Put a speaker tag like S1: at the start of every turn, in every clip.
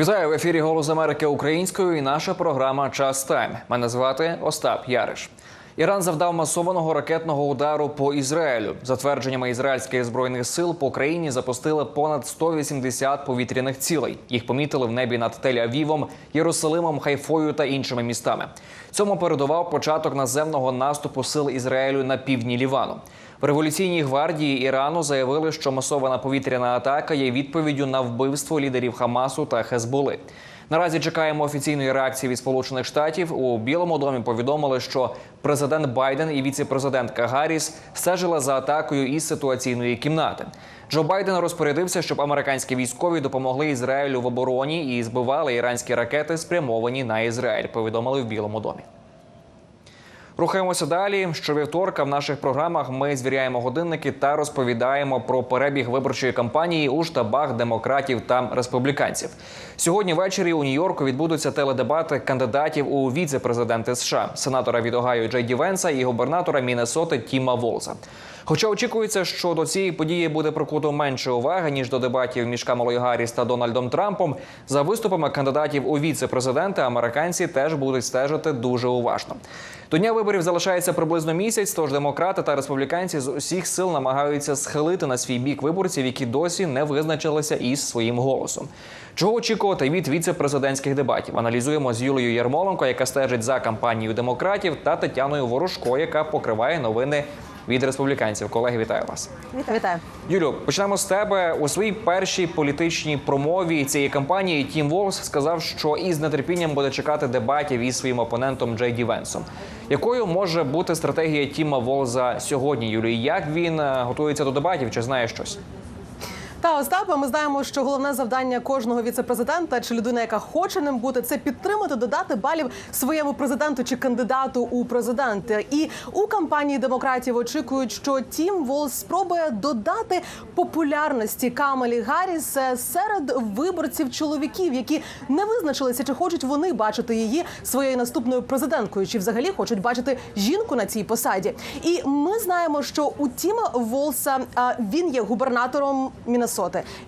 S1: Вітаю в ефірі Голос Америки українською і наша програма Час Тайм. Мене звати Остап Яриш. Іран завдав масованого ракетного удару по Ізраїлю. За твердженнями ізраїльських збройних сил по країні запустили понад 180 повітряних цілей. Їх помітили в небі над Тель-Авівом, Єрусалимом, Хайфою та іншими містами. Цьому передував початок наземного наступу сил Ізраїлю на півдні Лівану. В революційній гвардії Ірану заявили, що масована повітряна атака є відповіддю на вбивство лідерів Хамасу та Хезболи. Наразі чекаємо офіційної реакції від Сполучених Штатів. У Білому домі повідомили, що президент Байден і віце-президентка Гарріс стежили за атакою із ситуаційної кімнати. Джо Байден розпорядився, щоб американські військові допомогли Ізраїлю в обороні і збивали іранські ракети, спрямовані на Ізраїль. Повідомили в Білому домі. Рухаємося далі. Щовівторка в наших програмах ми звіряємо годинники та розповідаємо про перебіг виборчої кампанії у штабах демократів та республіканців. Сьогодні ввечері у Нью-Йорку відбудуться теледебати кандидатів у віце-президенти США, сенатора від Огайо Джей Венса і губернатора Міннесоти Тіма Волза. Хоча очікується, що до цієї події буде прикуто менше уваги ніж до дебатів між Камалою Гарріс та Дональдом Трампом. За виступами кандидатів у віце-президенти американці теж будуть стежити дуже уважно. До дня виборів залишається приблизно місяць. Тож демократи та республіканці з усіх сил намагаються схилити на свій бік виборців, які досі не визначилися із своїм голосом. Чого очікувати від віце-президентських дебатів? Аналізуємо з Юлією Ярмоленко, яка стежить за кампанією демократів, та Тетяною Ворожко, яка покриває новини від республіканців. Колеги, вітаю вас.
S2: Вітаю.
S1: Юлю, почнемо з тебе у своїй першій політичній промові цієї кампанії. Тім Волс сказав, що із нетерпінням буде чекати дебатів із своїм опонентом Джей Ді Венсом. Якою може бути стратегія Тіма Волза сьогодні, Юлію? Як він е, готується до дебатів? Чи знає щось?
S2: Та Остапа, ми знаємо, що головне завдання кожного віцепрезидента чи людини, яка хоче ним бути, це підтримати, додати балів своєму президенту чи кандидату у президенти. І у кампанії демократів очікують, що Тім Волс спробує додати популярності Камалі Гарріс серед виборців чоловіків, які не визначилися, чи хочуть вони бачити її своєю наступною президенткою, чи взагалі хочуть бачити жінку на цій посаді. І ми знаємо, що у Тіма Волса він є губернатором Міннесоти.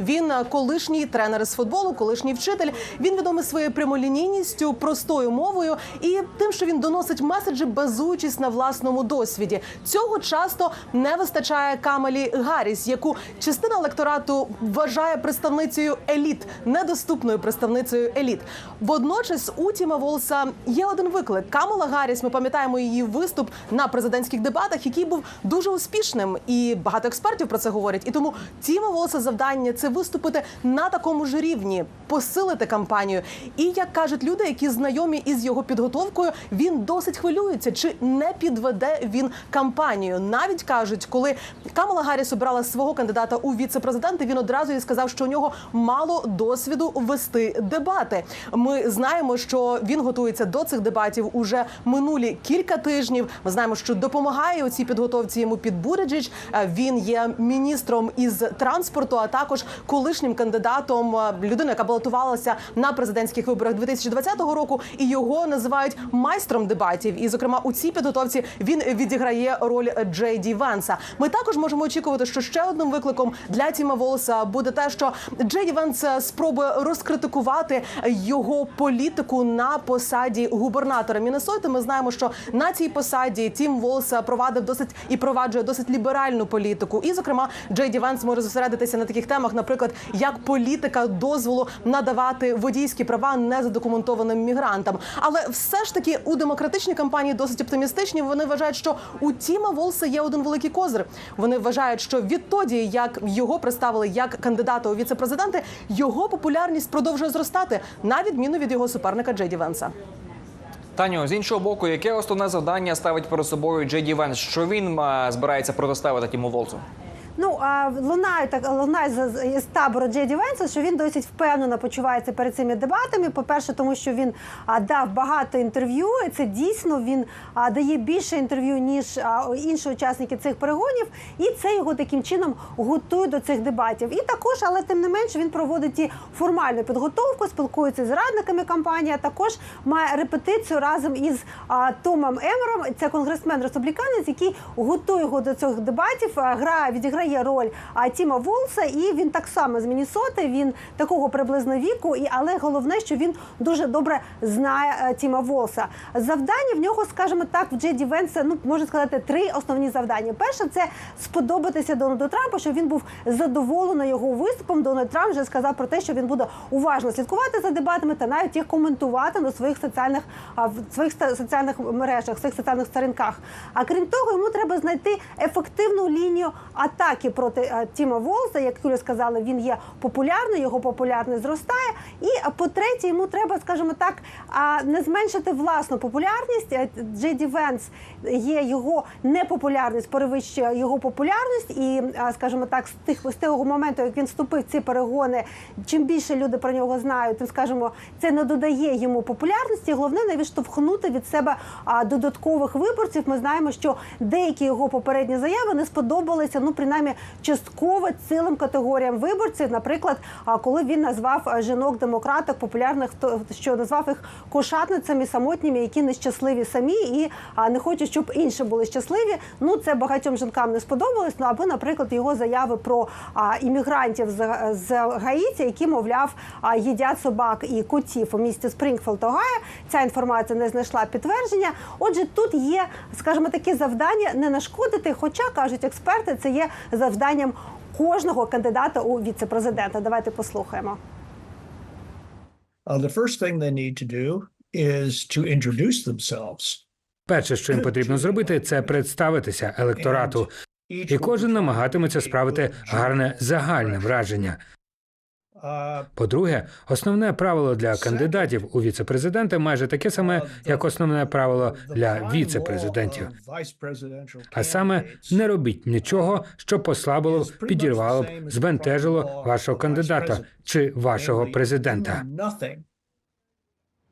S2: Він колишній тренер з футболу, колишній вчитель. Він відомий своєю прямолінійністю, простою мовою і тим, що він доносить меседжі, базуючись на власному досвіді. Цього часто не вистачає Камалі Гарріс, яку частина електорату вважає представницею еліт, недоступною представницею еліт. Водночас у Тіма Волса є один виклик. Камала Гарріс, ми пам'ятаємо її виступ на президентських дебатах, який був дуже успішним, і багато експертів про це говорять. І тому Тіма Волса завдання це виступити на такому ж рівні, посилити кампанію. І як кажуть люди, які знайомі із його підготовкою, він досить хвилюється, чи не підведе він кампанію. Навіть кажуть, коли Камала Гарріс обрала свого кандидата у віце-президенти, він одразу їй сказав, що у нього мало досвіду вести дебати. Ми знаємо, що він готується до цих дебатів уже минулі кілька тижнів. Ми знаємо, що допомагає у цій підготовці йому під Буряджич. Він є міністром із транспорту, а також колишнім кандидатом е, людиною, яка балотувалася на президентських виборах 2020 року, і його називають майстром дебатів. І, зокрема, у цій підготовці він відіграє роль Джей Ді Венса. Ми також можемо очікувати, що ще одним викликом для Тіма Волса буде те, що Джей Ді Венс спробує розкритикувати його політику на посаді губернатора Міннесоти. Ми знаємо, що на цій посаді Тім Волс провадив досить і проваджує досить ліберальну політику. І, зокрема, Джей Ді Венс може зосередитися на таких темах, наприклад, як політика дозволу надавати водійські права незадокументованим мігрантам. Але все ж таки у демократичній кампанії досить оптимістичні. Вони вважають, що у Тіма Волса є один великий козир. Вони вважають, що відтоді, як його представили як кандидата у віце-президенти, його популярність продовжує зростати на відміну від його суперника Джей Ді Венса.
S1: Таню, з іншого боку, яке основне завдання ставить перед собою Джей Ді Венс? Що він е, збирається протиставити Тіму Волзу?
S3: Ну а лунає так лунає з, табору Джеді Венса, що він досить впевнено почувається перед цими дебатами. По-перше, тому що він а, дав багато інтерв'ю. і Це дійсно він а, дає більше інтерв'ю ніж а, інші учасники цих перегонів, і це його таким чином готує до цих дебатів. І також, але тим не менше, він проводить і формальну підготовку, спілкується з радниками кампанії. а Також має репетицію разом із а, Томом Емером. Це конгресмен республіканець, який готує його до цих дебатів. а, Грає відіграє роль роль а, Тіма Волса, і він так само з Мінісоти. Він такого приблизно віку. І але головне, що він дуже добре знає е, Тіма Волса. Завдання в нього, скажімо так, в Джеді Венса, ну можна сказати, три основні завдання. Перше, це сподобатися Дональду Трампу, щоб він був задоволений його виступом. Дональд Трамп вже сказав про те, що він буде уважно слідкувати за дебатами та навіть їх коментувати на своїх соціальних в своїх соціальних мережах, своїх соціальних сторінках. А крім того, йому треба знайти ефективну лінію атаки проти е, Тіма Волса. Як Юля сказала, він є популярний, його популярність зростає. І по-третє, йому треба, скажімо так, не зменшити власну популярність. Е, Джей Ді Венс є його непопулярність, перевищує його популярність, і скажімо так, з тих з того моменту, як він вступив в ці перегони, чим більше люди про нього знають, тим скажімо, це не додає йому популярності. Головне не відштовхнути від себе додаткових виборців. Ми знаємо, що деякі його попередні заяви не сподобалися, ну принаймні частково цілим категоріям виборців. Наприклад, коли він назвав жінок демократок популярних, то що назвав їх кошатницями самотніми, які нещасливі самі і не хочуть, щоб інші були щасливі. Ну це багатьом жінкам не сподобалось. Ну або, наприклад, його заяви про іммігрантів з Гаїті, які мовляв їдять собак і котів у місті Спрінгфілд, Огайо. Ця інформація не знайшла підтвердження. Отже, тут є, скажімо, такі завдання не нашкодити. Хоча кажуть експерти, це є завданням кожного кандидата у віце-президента. Давайте послухаємо.
S4: Uh, the first thing they need to do is to introduce themselves.
S5: Перше, що їм потрібно зробити, це представитися електорату, і кожен намагатиметься справити гарне загальне враження. По-друге, основне правило для кандидатів у віце-президенти майже таке саме, як основне правило для віце-президентів. А саме не робіть нічого, що послабило, підірвало б, збентежило вашого кандидата чи вашого президента.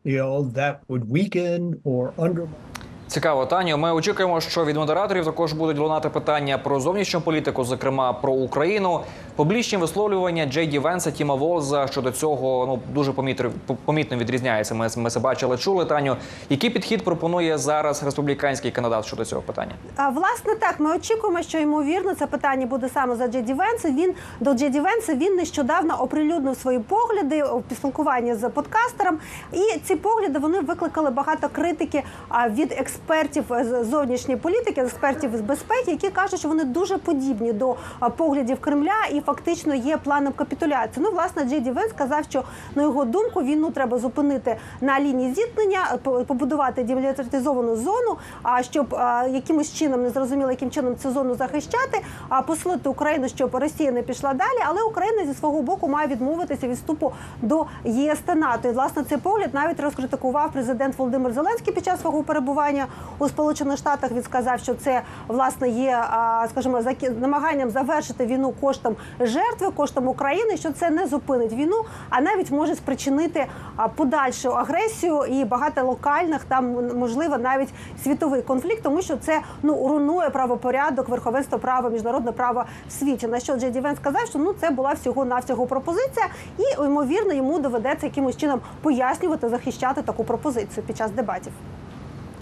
S4: you know, that would weaken or undermine
S1: Цікаво, Таню. Ми очікуємо, що від модераторів також будуть лунати питання про зовнішню політику, зокрема про Україну. Публічні висловлювання Джей Ді Венса, Тіма Волза щодо цього ну дуже помітно, помітно відрізняється. Ми, ми це бачили, чули Таню. Який підхід пропонує зараз республіканський кандидат щодо цього питання?
S3: А, власне, так ми очікуємо, що ймовірно це питання буде саме за Джеді Венса. Він до Джеді Венса він нещодавно оприлюднив свої погляди у спілкуванні з подкастером. І ці погляди вони викликали багато критики а, від експертів з зовнішньої політики, експертів з безпеки, які кажуть, що вони дуже подібні до поглядів Кремля і фактично є планом капітуляції. Ну, власне, Джеді Венс сказав, що на його думку війну треба зупинити на лінії зіткнення, по- побудувати демілітаризовану зону, а щоб а, якимось чином не зрозуміло, яким чином цю зону захищати, а посилити Україну, щоб Росія не пішла далі. Але Україна зі свого боку має відмовитися від вступу до ЄС та НАТО. І власне цей погляд навіть розкритикував президент Володимир Зеленський під час свого перебування у Сполучених Штатах. Він сказав, що це власне є, скажімо, намаганням завершити війну коштом жертви, коштом України, що це не зупинить війну, а навіть може спричинити подальшу агресію і багато локальних там можливо навіть світовий конфлікт, тому що це ну руйнує правопорядок, верховенство права, міжнародне право в світі. На що Джей Ді Венс сказав, що ну це була всього навсього пропозиція, і ймовірно йому доведеться якимось чином пояснювати, захищати таку пропозицію під час дебатів.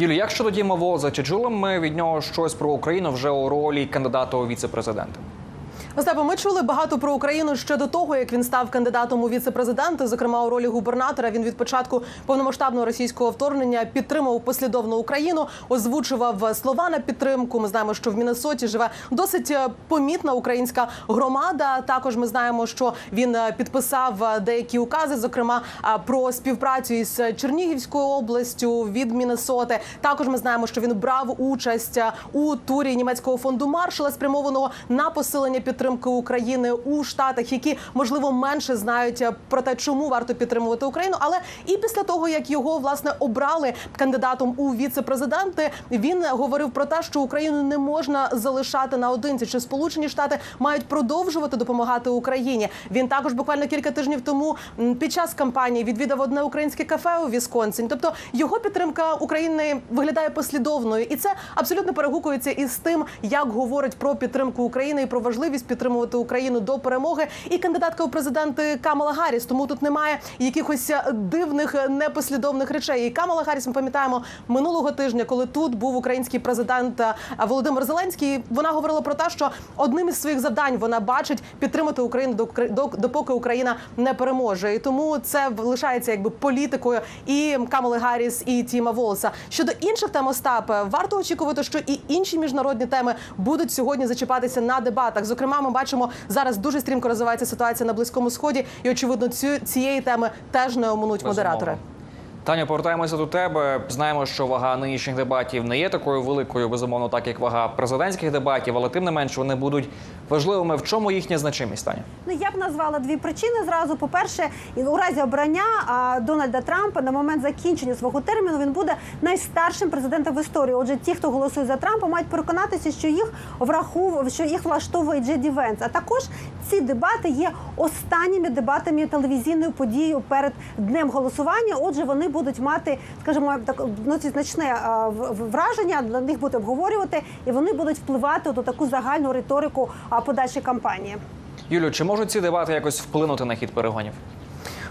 S1: Юлі, як щодо Тіма Волза, чи чули ми від нього щось про Україну вже у ролі кандидата у віце-президенти?
S2: Остапе, ми чули багато про Україну ще до того, як він став кандидатом у віце-президенти. Зокрема, у ролі губернатора він від початку повномасштабного російського вторгнення підтримав послідовну Україну, озвучував слова на підтримку. Ми знаємо, що в Міннесоті живе досить е, помітна українська громада. Також ми знаємо, що він е, підписав е, деякі укази, зокрема про співпрацю із Чернігівською областю від Міннесоти. Також ми знаємо, що він брав участь у турі німецького фонду Маршала, спрямованого на посилення підтримки України у штатах, які можливо менше знають е, про те, чому варто підтримувати Україну. Але і після того, як його власне обрали кандидатом у віце-президенти, він говорив про те, що Україну не можна залишати наодинці. Чи Сполучені Штати мають продовжувати допомагати Україні? Він також буквально кілька тижнів тому під час кампанії відвідав одне українське кафе у Вісконсін. Тобто його підтримка України виглядає послідовною, і це абсолютно перегукується із тим, як говорить про підтримку України і про важливість підтримки підтримувати Україну до перемоги, і кандидатка у президенти Камала Гарріс. Тому тут немає якихось е, дивних е, непослідовних речей. І Камала Гарріс, ми пам'ятаємо минулого тижня, коли тут був український президент е, Володимир Зеленський. Вона говорила про те, що одним із своїх завдань вона бачить підтримати Україну до, до допоки Україна не переможе. І тому це лишається якби політикою і Камали Гарріс, і Тіма Волоса. Щодо інших тем Остапе, варто очікувати, що і інші міжнародні теми будуть сьогодні зачіпатися на дебатах. Зокрема, ми бачимо зараз дуже стрімко розвивається ситуація на близькому сході, і очевидно, цю цієї теми теж не оминуть модератори.
S1: Таня, повертаємося до тебе. Знаємо, що вага нинішніх дебатів не є такою великою, безумовно, так як вага президентських дебатів, але тим не менш вони будуть важливими. В чому їхня значимість, Таня?
S3: Ну я б назвала дві причини зразу. По-перше, і у разі обрання Дональда Трампа на момент закінчення свого терміну він буде найстаршим президентом в історії. Отже, ті, хто голосує за Трампа, мають переконатися, що їх враховує, що їх влаштовує Джеді Венс. А також ці дебати є останніми дебатами телевізійною подією перед днем голосування. Отже, вони будуть мати, скажімо, так ну, значне враження. На них будуть обговорювати, і вони будуть впливати до таку загальну риторику а, подальшої кампанії.
S1: Юлю, чи можуть ці дебати якось вплинути на хід перегонів?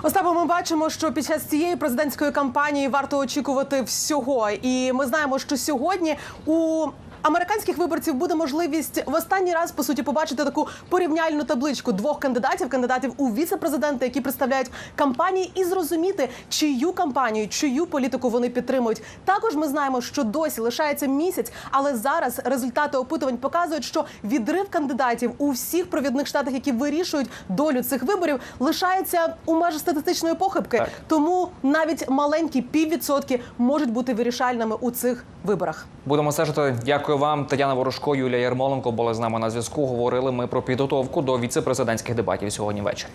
S2: Остапо, ми бачимо, що під час цієї президентської кампанії варто очікувати всього. І ми знаємо, що сьогодні у американських виборців буде можливість в останній раз по суті побачити таку порівняльну табличку двох кандидатів, кандидатів у віце-президенти, які представляють кампанії, і зрозуміти, чию кампанію, чию політику вони підтримують. Також ми знаємо, що досі лишається місяць, але зараз результати опитувань показують, що відрив кандидатів у всіх провідних штатах, які вирішують долю цих виборів, лишається у межах статистичної похибки.
S1: Так.
S2: Тому навіть маленькі піввідсотки можуть бути вирішальними у цих виборах.
S1: Будемо стежити. Дякую вам, Тетяна Ворожко, Юлія Ярмоленко були з нами на зв'язку. Говорили ми про підготовку до віце-президентських дебатів сьогодні ввечері.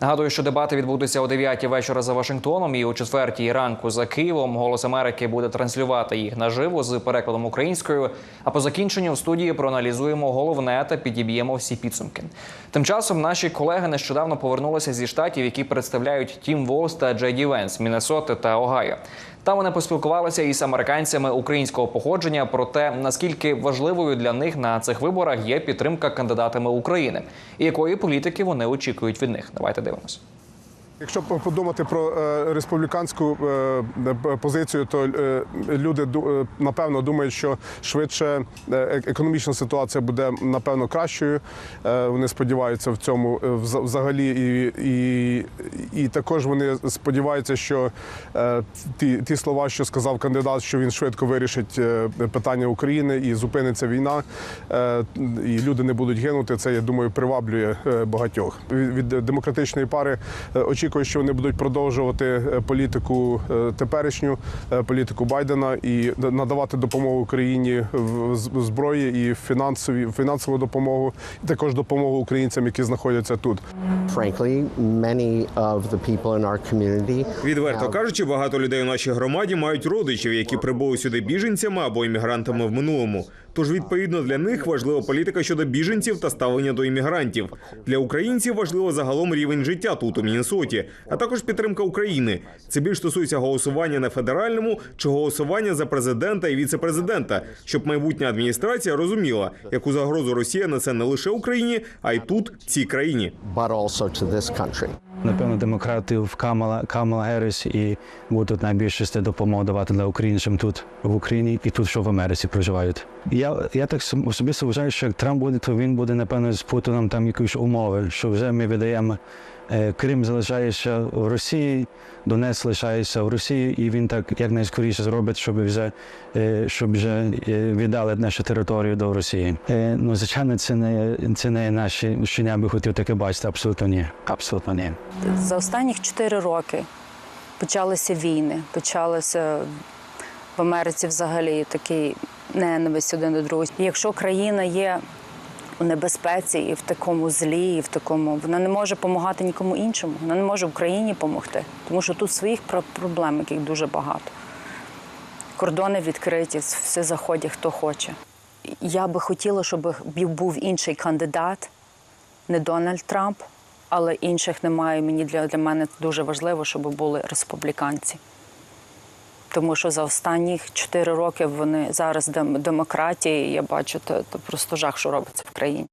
S1: Нагадую, що дебати відбудуться о 9 вечора за Вашингтоном і о 4 ранку за Києвом. Голос Америки буде транслювати їх наживо з перекладом українською. А по закінченню в студії проаналізуємо головне та підіб'ємо всі підсумки. Тим часом наші колеги нещодавно повернулися зі штатів, які представляють Тім Волс та Джейді Венс, Міннесоти та Огайо. Там вони поспілкувалися із американцями українського походження про те, наскільки важливою для них на цих виборах є підтримка кандидатами України і якої політики вони очікують від них. Давайте дивимося.
S6: Якщо подумати про е, республіканську е, позицію, то е, люди напевно думають, що швидше економічна ситуація буде напевно кращою. Вони сподіваються в цьому взагалі, і, і, і також вони сподіваються, що ті, ті слова, що сказав кандидат, що він швидко вирішить питання України і зупиниться війна, і люди не будуть гинути. Це я думаю приваблює багатьох від, демократичної пари. е, Очікую, що вони будуть продовжувати е, політику е, теперішню, е, політику Байдена і надавати допомогу Україні в зброї і фінансові фінансову допомогу, і також допомогу українцям, які знаходяться тут.
S7: Frankly, many of the people in our community
S8: Відверто кажучи, багато людей у нашій громаді мають родичів, які прибули сюди біженцями або іммігрантами в минулому. Тож, відповідно, для них важлива політика щодо біженців та ставлення до іммігрантів. Для українців важливо загалом рівень життя тут у Міннесоті, а також підтримка України. Це більш стосується голосування на федеральному чи голосування за президента і віце-президента, щоб майбутня адміністрація розуміла, яку загрозу Росія несе не лише Україні, а й тут, цій країні.
S9: Напевно, демократів Камала Камала Герріс і будуть найбільше допомогу давати для українцям тут в Україні і тут, що в Америці проживають. Я, я так особисто вважаю, що як Трамп буде, то він буде напевно з Путіном там якісь умови, що вже ми видаємо. е, Крим залишається в Росії, Донець лишається в Росії, і він так якнайскоріше зробить, щоб вже е, щоб вже е, віддали нашу територію до Росії. Ну звичайно, це не це не наші, що я би хотів таке бачити. Абсолютно ні. Абсолютно ні.
S10: За останніх чотири роки почалися війни, почалося в Америці взагалі такий ненависть один до другого. Якщо країна є у небезпеці і в такому злі, і в такому, вона не може допомагати нікому іншому. Вона не може Україні допомогти, тому що тут своїх проблем, яких дуже багато. Кордони відкриті, все заходять, хто хоче. Я би хотіла, щоб був інший кандидат, не Дональд Трамп, але інших немає. Мені для, для мене дуже важливо, щоб були республіканці. Тому що за останні чотири роки вони зараз демократії, я бачу, то, то просто жах, що робиться в країні.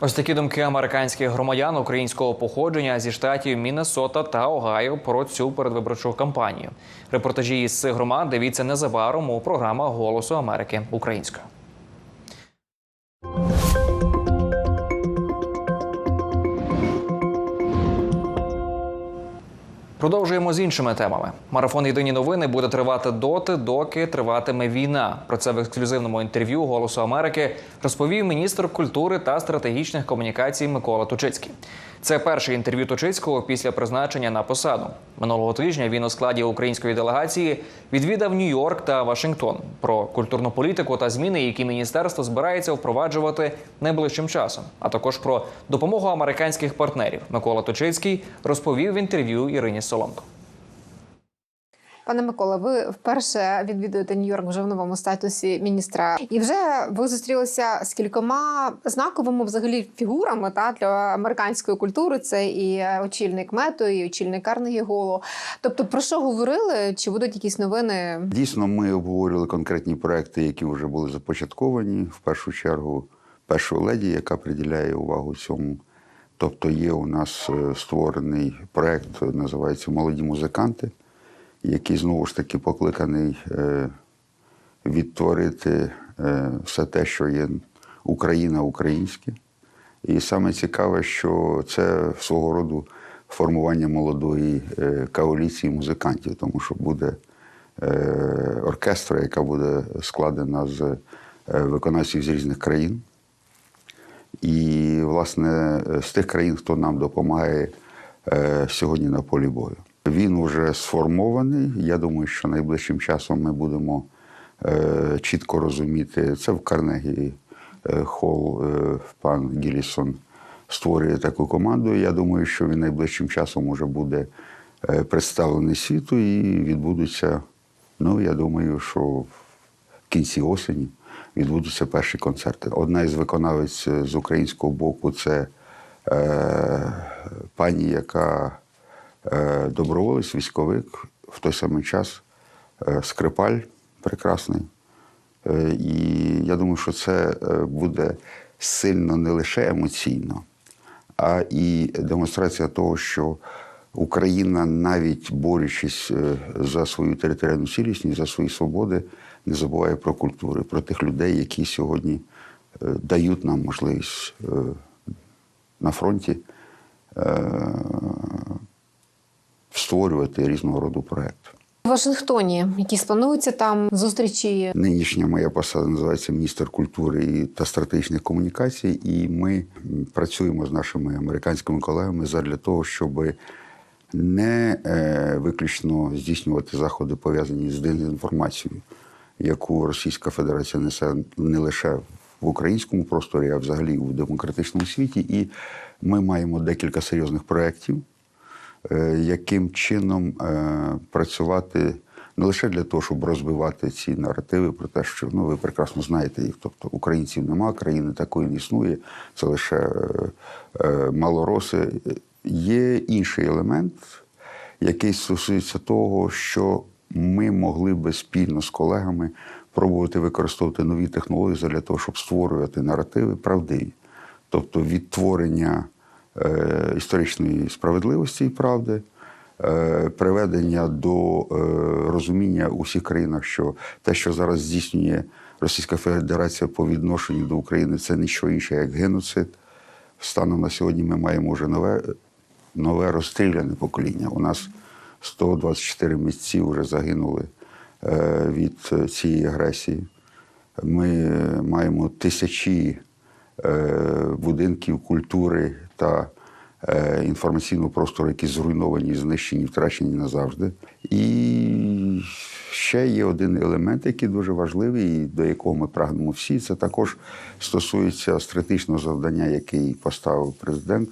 S1: Ось такі думки американських громадян українського походження зі штатів Міннесота та Огайо про цю передвиборчу кампанію. Репортажі із цих громад дивіться незабаром у програмах Голосу Америки українською. Продовжуємо з іншими темами. Марафон Єдині новини буде тривати доти, доки триватиме війна. Про це в ексклюзивному інтерв'ю Голосу Америки розповів міністр культури та стратегічних комунікацій Микола Тучицький. Це перше інтерв'ю Тучицького після призначення на посаду. Минулого тижня він у складі української делегації відвідав Нью-Йорк та Вашингтон про культурну політику та зміни, які міністерство збирається впроваджувати найближчим часом, а також про допомогу американських партнерів. Микола Точицький розповів в інтерв'ю Ірині Соломко.
S11: Пане Микола, ви вперше відвідуєте Нью-Йорк вже в новому статусі міністра, і вже ви зустрілися з кількома знаковими взагалі фігурами та для американської культури. Це і очільник мету, і очільник Карнегі Голу. Тобто, про що говорили? Чи будуть якісь новини?
S12: Дійсно, ми обговорювали конкретні проекти, які вже були започатковані. В першу чергу, першу леді, яка приділяє увагу цьому. Тобто, є у нас е, створений проект, називається Молоді музиканти, який знову ж таки покликаний е, відтворити е, все те, що є Україна українське. І саме цікаве, що це свого роду формування молодої коаліції музикантів, тому що буде оркестра, яка буде складена з виконавців з різних країн. І, власне, з тих країн, хто нам допомагає е, сьогодні на полі бою. Він вже сформований. Я думаю, що найближчим часом ми будемо е, чітко розуміти. Це в Карнегі е, Холл пан Гілісон створює таку команду. Я думаю, що він найближчим часом уже буде представлений світу і відбудуться. Ну, я думаю, що в кінці осені відбудуться перші концерти. Одна із виконавець з українського боку це е, пані, яка е, доброволець, військовик, в той самий час е, скрипаль прекрасний. Е, і я думаю, що це е, буде сильно не лише емоційно, а і демонстрація того, що Україна, навіть борючись е, за свою територіальну цілісність, за свої свободи, не забуває про культуру, про тих людей, які сьогодні е, дають нам можливість е, на фронті е, створювати різного роду проекти.
S11: В Вашингтоні якісь плануються там зустрічі?
S12: Нинішня моя посада називається міністр культури та стратегічних комунікацій, і ми працюємо з нашими американськими колегами задля того, щоб не виключно здійснювати заходи, пов'язані з дезінформацією, яку Російська Федерація несе не лише в українському просторі, а взагалі у демократичному світі. І ми маємо декілька серйозних проєктів, е, яким чином е, працювати не лише для того, щоб розбивати ці наративи про те, що ну ви прекрасно знаєте їх. Тобто українців нема, країни такої не існує, це лише е, малороси. Є інший елемент, який стосується того, що ми могли би спільно з колегами пробувати використовувати нові технології для того, щоб створювати наративи правдиві, тобто відтворення е, історичної справедливості і правди, е, приведення до е, розуміння у всіх країнах, що те, що зараз здійснює Російська Федерація по відношенню до України, це нічого інше, як геноцид. Станом на сьогодні ми маємо вже нове, нове розстріляне покоління. У нас 124 місці вже загинули е, від е, цієї агресії. Ми маємо тисячі е, будинків культури та інформаційного простору, які зруйновані, знищені, втрачені назавжди. І ще є один елемент, який дуже важливий, і до якого ми прагнемо всі. Це також стосується стратегічного завдання, який поставив президент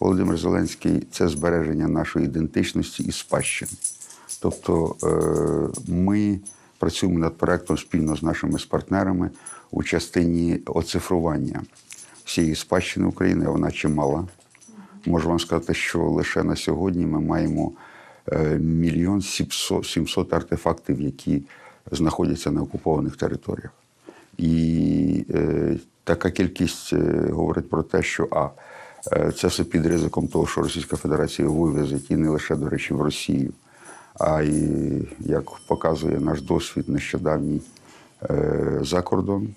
S12: Володимир Зеленський. Це збереження нашої ідентичності і спадщини. Тобто е, ми працюємо над проектом спільно з нашими партнерами у частині оцифрування всієї спадщини України, вона чимала. Можу вам сказати, що лише на сьогодні ми маємо е, мільйон сімсот- 700 артефактів, які знаходяться на окупованих територіях. І е, така кількість говорить про те, що а це все під ризиком того, що Російська Федерація вивезить і не лише, до речі, в Росію, а й як показує наш досвід нещодавній е, за кордон.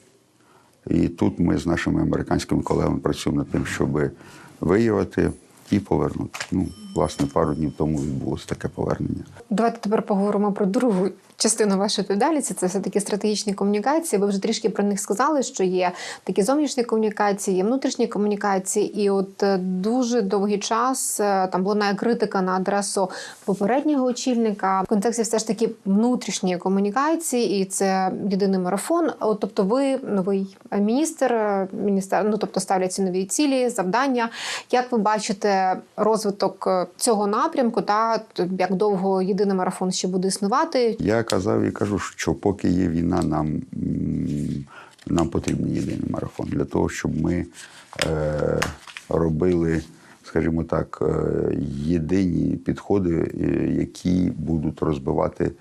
S12: І тут ми з нашими американськими колегами працюємо над тим, щоб виявити і повернути. Ну, власне, пару днів тому відбулося таке повернення.
S11: Давайте тепер поговоримо про другу частину вашої відповідальності. Це все таки стратегічні комунікації. Ви вже трішки про них сказали, що є такі зовнішні комунікації, є внутрішні комунікації. І от е, дуже довгий час е, там лунає критика на адресу попереднього очільника в контексті все ж таки внутрішньої комунікації, і це єдиний марафон. От, тобто, ви новий міністр, е, міністр, ну тобто ставляться нові цілі, завдання. Як ви бачите розвиток цього напрямку, та як довго єдиний марафон ще буде існувати?
S12: Я казав і кажу, що поки є війна, нам, нам потрібен єдиний марафон для того, щоб ми е, робили, скажімо так, е, єдині підходи, е, які будуть розбивати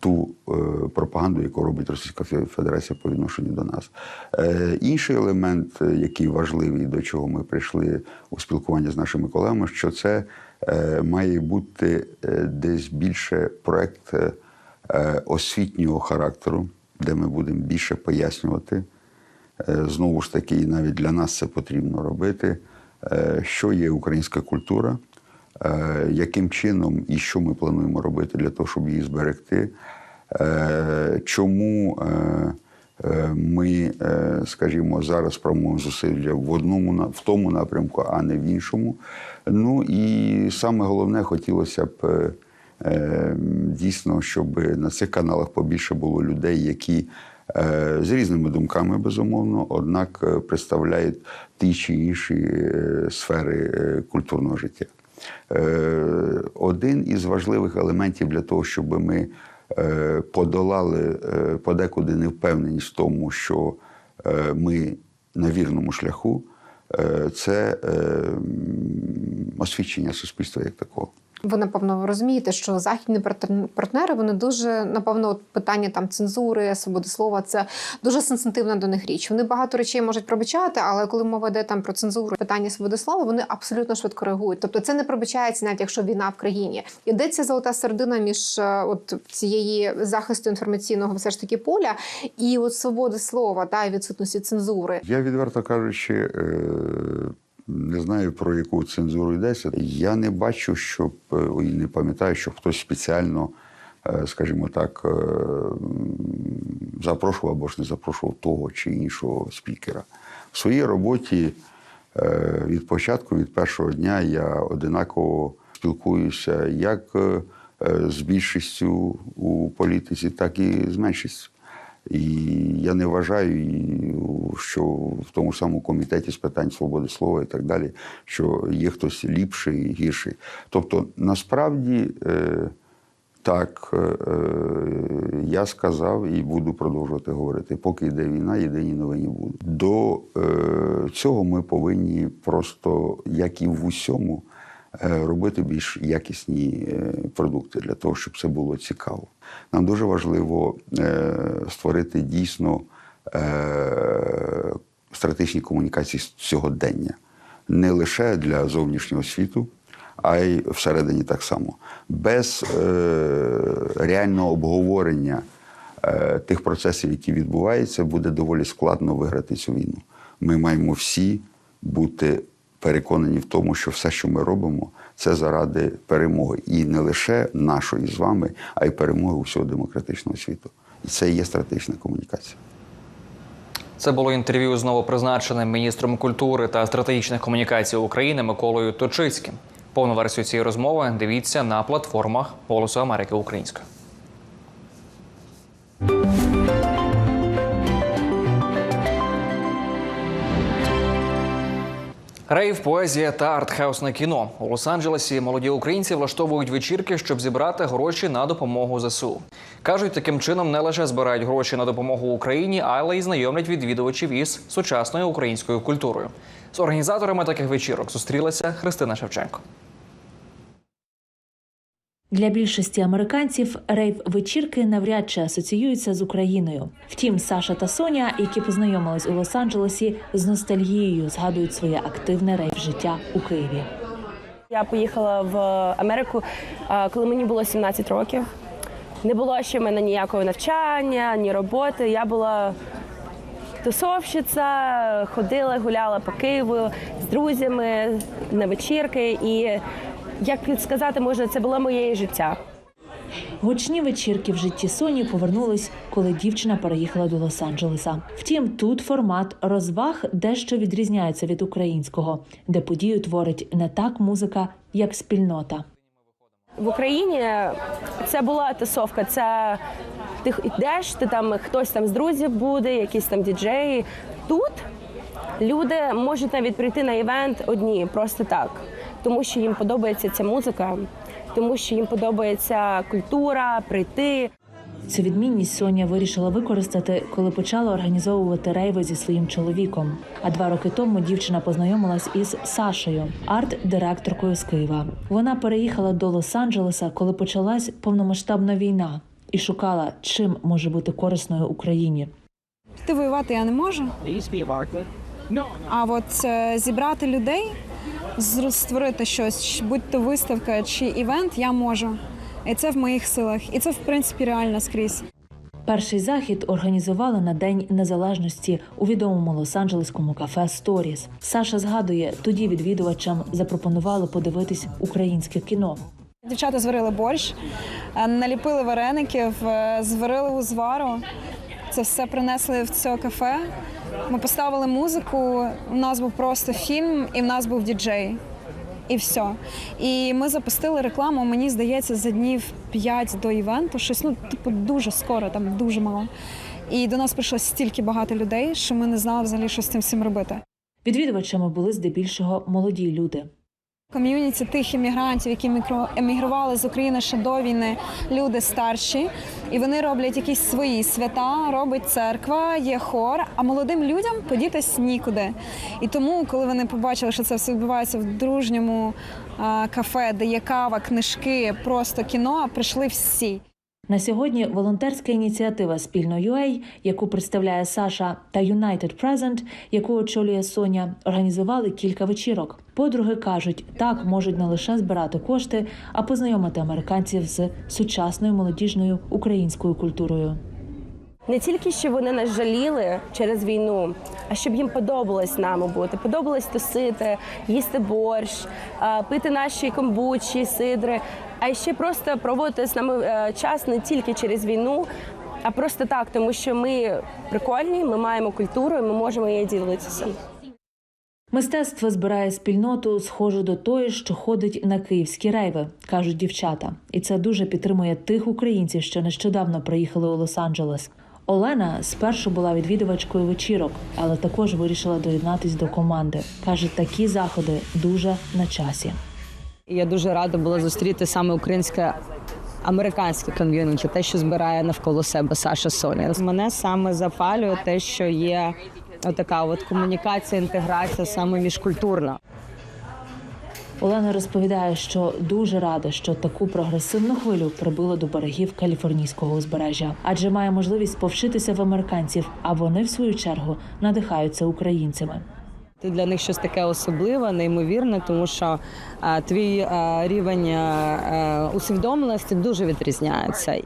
S12: ту е, пропаганду, яку робить Російська Федерація по відношенню до нас. Е, інший елемент, е, який важливий, до чого ми прийшли у спілкуванні з нашими колегами, що це е, має бути е, десь більше проект е, освітнього характеру, де ми будемо більше пояснювати. Е, Знову ж таки, і навіть для нас це потрібно робити, е, що є українська культура, е, яким чином і що ми плануємо робити для того, щоб її зберегти, е, чому е, е, ми, е, скажімо, зараз промовимо зусилля в одному в тому напрямку, а не в іншому. Ну і саме головне хотілося б. Е, е, Дійсно, щоб на цих каналах побільше було людей, які е, з різними думками, безумовно, однак е, представляють ті чи інші е, сфери культурного життя. Один із важливих елементів для того, щоб ми подолали подекуди невпевненість в тому, що ми на вірному шляху, це е, освічення суспільства як такого.
S11: Ви напевно розумієте, що західні партнери вони дуже напевно питання там цензури, свободи слова це дуже сенситивна до них річ. Вони багато речей можуть пробачати, але коли мова йде там про цензуру, питання свободи слова, вони абсолютно швидко реагують. Тобто це не пробачається, навіть якщо війна в країні. Йдеться золота середина між е, от цієї захисту інформаційного все ж таки поля і от свободи слова та і відсутності цензури.
S12: Я відверто кажучи, е, не знаю про яку цензуру йдеться. Я не бачу, щоб е, і не пам'ятаю, що хтось спеціально, е, скажімо так, е, запрошував або ж не запрошував того чи іншого спікера. В своїй роботі від початку, від першого дня, я одинаково спілкуюся як з більшістю у політиці, так і з меншістю. І я не вважаю, що в тому ж самому комітеті з питань свободи слова і так далі, що є хтось ліпший і гірший. Тобто, насправді, е, так, е, я сказав і буду продовжувати говорити, поки йде війна, єдині новині будуть. До е, цього ми повинні просто, як і в усьому, е, робити більш якісні е, продукти для того, щоб це було цікаво. Нам дуже важливо е, створити дійсно е, стратегічні комунікації з сьогодення, не лише для зовнішнього світу, а й всередині так само. Без е, реального обговорення е, тих процесів, які відбуваються, буде доволі складно виграти цю війну. Ми маємо всі бути переконані в тому, що все, що ми робимо, це заради перемоги. І не лише нашої з вами, а й перемоги усього демократичного світу. І це і є стратегічна комунікація.
S1: Це було інтерв'ю з новопризначеним міністром культури та стратегічних комунікацій України Миколою Точицьким. Повну версію цієї розмови дивіться на платформах Голосу Америки українською. Рейв, поезія та артхаусне кіно у Лос-Анджелесі молоді українці влаштовують вечірки, щоб зібрати гроші на допомогу ЗСУ. кажуть, таким чином не лише збирають гроші на допомогу Україні, але й знайомлять відвідувачів із сучасною українською культурою. З організаторами таких вечірок зустрілася Христина Шевченко.
S13: Для більшості американців рейв-вечірки навряд чи асоціюються з Україною. Втім, Саша та Соня, які познайомились у Лос-Анджелесі, з ностальгією згадують своє активне рейв-життя у Києві.
S14: Я поїхала в Америку, коли мені було 17 років. Не було ще в мене ніякого навчання, ні роботи. Я була тусовщиця, ходила, гуляла по Києву з друзями на вечірки. І як сказати можна, це було моє життя.
S13: Гучні вечірки в житті Соні повернулись, коли дівчина переїхала до Лос-Анджелеса. Втім, тут формат розваг дещо відрізняється від українського, де подію творить не так музика, як спільнота.
S14: В Україні це була тусовка. Це ти йдеш, ти там хтось там з друзів буде, якісь там діджеї. Тут люди можуть навіть прийти на івент одні, просто так, тому що їм подобається ця музика, тому що їм подобається культура, прийти.
S13: Цю відмінність Соня вирішила використати, коли почала організовувати рейви зі своїм чоловіком. А два роки тому дівчина познайомилась із Сашею, арт-директоркою з Києва. Вона переїхала до Лос-Анджелеса, коли почалась повномасштабна війна, і шукала, чим може бути корисною Україні.
S15: Піти воювати я не можу. А от е, зібрати людей, створити щось, будь то виставка чи івент, я можу. І це в моїх силах. І це, в принципі, реально скрізь.
S13: Перший захід організували на День Незалежності у відомому лос-анджелеському кафе Сторіс. Саша згадує, тоді відвідувачам запропонували подивитись українське кіно.
S15: Дівчата зварили борщ, е, наліпили вареників, е, зварили узвару. Це все принесли в це кафе. Ми поставили музику. У нас був просто фільм, і в нас був діджей. І все. І ми запустили рекламу, мені здається, за днів 5 до івенту. Щось ну, типу, дуже скоро, там дуже мало. І до нас прийшло стільки багато людей, що ми не знали взагалі, що з цим всім робити.
S13: Відвідувачами були здебільшого молоді люди.
S15: Ком'юніті тих іммігрантів, які мікроемігрували з України ще до війни, люди старші, і вони роблять якісь свої свята, робить церква, є хор. А молодим людям подітись нікуди. І тому, коли вони побачили, що це все відбувається в дружньому кафе, де є кава, книжки, просто кіно, прийшли всі.
S13: На сьогодні волонтерська ініціатива Спільно UA, яку представляє Саша, та United Present, яку очолює Соня, організували кілька вечірок. Подруги кажуть, так можуть не лише збирати кошти, а познайомити американців з сучасною молодіжною українською культурою.
S14: Не тільки щоб вони нас жаліли через війну, а щоб їм подобалось нами бути, подобалось тусити, їсти борщ, пити наші комбучі, сидри, а ще просто проводити з нами е, час не тільки через війну, а просто так, тому що ми прикольні, ми маємо культуру, ми можемо її ділитися.
S13: Мистецтво збирає спільноту, схожу до тої, що ходить на київські рейви, кажуть дівчата. І це дуже підтримує тих українців, що нещодавно приїхали у Лос-Анджелес. Олена спершу була відвідувачкою вечірок, але також вирішила доєднатись до команди. каже, такі заходи дуже на часі.
S16: І Я дуже рада була зустріти саме українське американське ком'юніті, те, що збирає навколо себе Саша Соня. Мене саме запалює те, що є така от комунікація, інтеграція саме міжкультурна.
S13: Олена розповідає, що дуже рада, що таку прогресивну хвилю прибило до берегів каліфорнійського узбережжя, адже має можливість повчитися в американців, а вони, в свою чергу, надихаються українцями.
S16: Ти для них щось таке особливе, неймовірне, тому що а, твій а, рівень а, усвідомленості дуже відрізняється.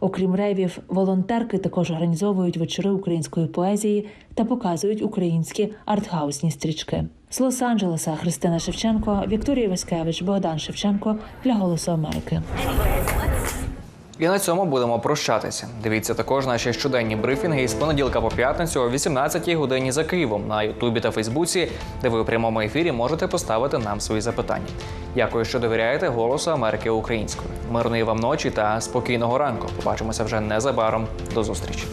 S13: Окрім рейвів, волонтерки також організовують вечори української поезії та показують українські артхаусні стрічки. З Лос-Анджелеса Христина Шевченко, Вікторія Васькевич, Богдан Шевченко для Голосу Америки.
S1: І на цьому будемо прощатися. Дивіться також наші щоденні брифінги із понеділка по п'ятницю о 18-й годині за Києвом на Ютубі та Фейсбуці, де ви у прямому ефірі можете поставити нам свої запитання. Дякую, що довіряєте Голосу Америки українською. Мирної вам ночі та спокійного ранку. Побачимося вже незабаром. До зустрічі.